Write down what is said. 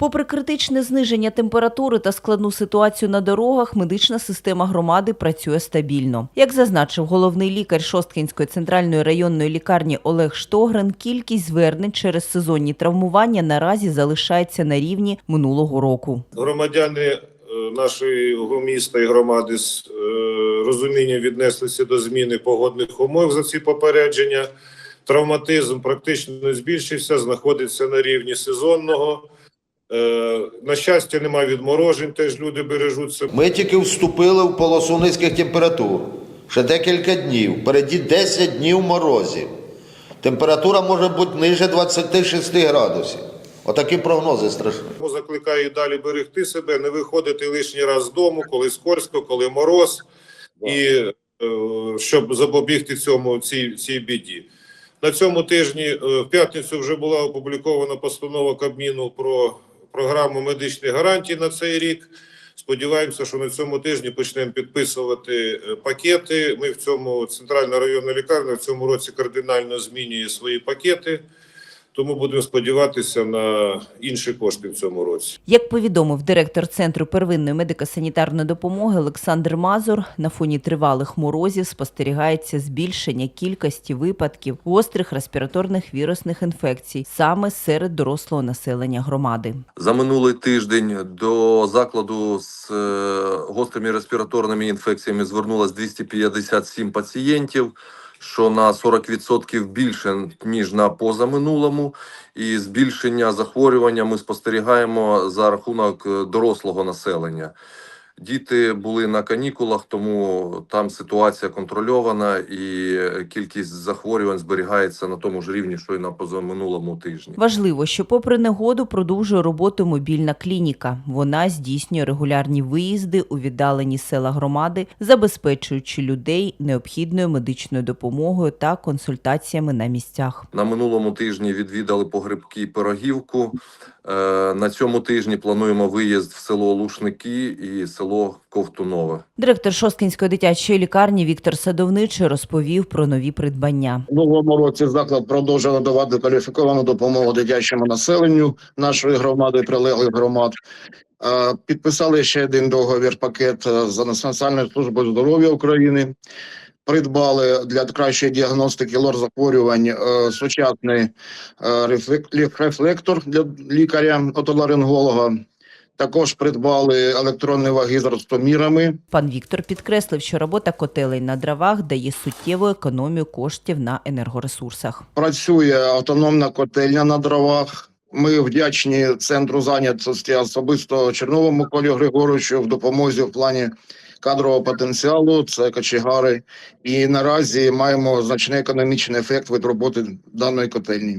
Попри критичне зниження температури та складну ситуацію на дорогах, медична система громади працює стабільно. Як зазначив головний лікар Шосткінської центральної районної лікарні Олег Штогрин, кількість звернень через сезонні травмування наразі залишається на рівні минулого року. громадяни е, нашого міста і громади з е, розумінням віднеслися до зміни погодних умов за ці попередження. Травматизм практично збільшився, знаходиться на рівні сезонного. Е, На щастя, немає відморожень, теж люди бережуть себе. Ми тільки вступили в полосу низьких температур. Ще декілька днів. Впереді 10 днів морозів. Температура може бути ниже 26 градусів. Отакі прогнози страшні. Тому закликаю далі берегти себе, не виходити лишній раз з дому, коли скользко, коли мороз, і е, щоб запобігти цьому цій, цій біді. На цьому тижні е, в п'ятницю вже була опублікована постанова Кабміну про програму медичних гарантій на цей рік. Сподіваємося, що на цьому тижні почнемо підписувати е, пакети. Ми в цьому центральна районна лікарня в цьому році кардинально змінює свої пакети. Тому будемо сподіватися на інші кошти в цьому році. Як повідомив директор Центру первинної медико-санітарної допомоги Олександр Мазур, на фоні тривалих морозів спостерігається збільшення кількості випадків гострих респіраторних вірусних інфекцій саме серед дорослого населення громади. За минулий тиждень до закладу з е, гострими респіраторними інфекціями звернулось 257 пацієнтів, що на 40% більше ніж на позаминулому. І збільшення захворювання ми спостерігаємо за рахунок е, дорослого населення. Діти були на канікулах, тому там ситуація контрольована і кількість захворювань зберігається на тому ж рівні, що й на позаминулому тижні. Важливо, що попри негоду продовжує роботу мобільна клініка. Вона здійснює регулярні виїзди у віддалені села громади, забезпечуючи людей необхідною медичною допомогою та консультаціями на місцях. На минулому тижні відвідали погребки Пирогівку. Е, На цьому тижні плануємо виїзд в село Лушники і село Ковтунове. Директор Шосткінської дитячої лікарні Віктор Садовничий розповів про нові придбання. В новому році заклад продовжує надавати кваліфіковану допомогу дитячому населенню нашої громади прилеглих громад. Е, Підписали ще один договір пакет е, з Національною службою здоров'я України. Придбали для кращої діагностики лор захворювань е, сучасний е, рефлектор для лікаря отоларинголога. Також придбали електронні ваги з ростомірами. Пан Віктор підкреслив, що робота котелень на дровах дає суттєву економію коштів на енергоресурсах. Працює автономна котельня на дровах. Ми вдячні центру зайнятості особисто Черновому Колі Григоровичу в допомозі в плані кадрового потенціалу. Це кочегари, і наразі маємо значний економічний ефект від роботи даної котельні.